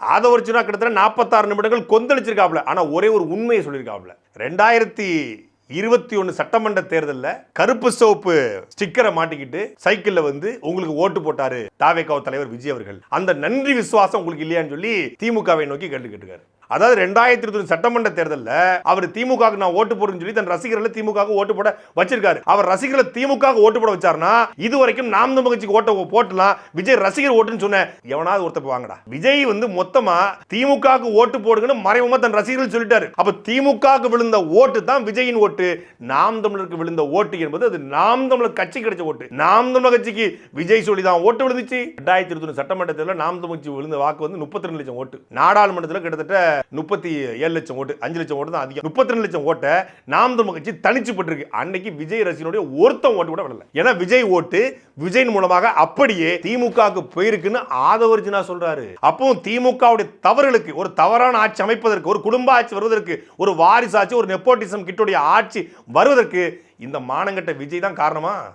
ஆதவர்ச்சுனா கிட்டத்தட்ட நாற்பத்தாறு நிமிடங்கள் கொந்தளிச்சிருக்காப்ல ஆனால் ஒரே ஒரு உண்மையை சொல்லியிருக்காப்ல ரெண்டாயிரத்தி இருபத்தி ஒன்று சட்டமன்ற தேர்தலில் கருப்பு சோப்பு ஸ்டிக்கரை மாட்டிக்கிட்டு சைக்கிள்ல வந்து உங்களுக்கு ஓட்டு போட்டாரு தாவேக்காவ் தலைவர் விஜய் அவர்கள். அந்த நன்றி விசுவாசம் உங்களுக்கு இல்லையான்னு சொல்லி திமுகவை நோக்கி கேட்டு கேட்டுக்காரு அதாவது ரெண்டாயிரத்தி இருபத்தி சட்டமன்ற தேர்தலில் அவர் திமுக நான் ஓட்டு போடுன்னு சொல்லி தன் ரசிகர்களை திமுக ஓட்டு போட வச்சிருக்காரு. அவர் ரசிகர்களை திமுக ஓட்டு போட வச்சாருன்னா இது வரைக்கும் நாம் தமிழ் ஓட்ட போட்டலாம் விஜய் ரசிகர் ஓட்டுன்னு சொன்னேன் எவனாவது ஒருத்தர் வாங்கடா விஜய் வந்து மொத்தமா திமுக ஓட்டு போடுங்கன்னு மறைமுகமா தன் ரசிகர்கள் சொல்லிட்டாரு. அப்ப திமுக விழுந்த ஓட்டு தான் விஜயின் ஓட்டு. நாம் தமிழருக்கு விழுந்த ஓட்டு என்பது அது நாம் தமிழர் கட்சி கிடைச்ச ஓட்டு. நாம் தமிழர் கட்சிக்கு விஜய் சொல்லி தான் ஓட்டு விழுந்துச்சு. ரெண்டாயிரத்தி இருபத்தி சட்டமன்ற தேர்தலில் நாம் தமிழ்ச்சி விழுந்த வாக்கு வந்து முப்பத்தி ரெண்டு லட்சம் ஓட்டு. நாடாளுமன்றத்தில் கிட்டத்தட்ட முப்பத்தி ஏழு லட்சம் ஓட்டு அஞ்சு லட்சம் ஓட்டு தான் அதிகம். முப்பத்தி ரெண்டு லட்சம் ஓட்டை நாம் தமிழ் கட்சி தனிச்சு பட்டிருக்கு. அன்னைக்கு விஜய் ரசிகனுடைய ஒருத்தன் ஓட்டு கூட விடல ஏன்னா விஜய் ஓட்டு விஜயின் மூலமாக அப்படியே திமுகவுக்கு போயிருக்குன்னு ஆதவர்ஜினா சொல்றாரு. அப்பவும் திமுகவுடைய தவறுகளுக்கு ஒரு தவறான ஆட்சி அமைப்பதற்கு ஒரு குடும்ப ஆட்சி வருவதற்கு ஒரு வாரிசு ஆட்சி ஒரு நெப்போட்டிசம் கிட்டுடைய ஆட்சி வருவதற்கு இந்த மானங்கட்ட விஜய் தான் காரணமா?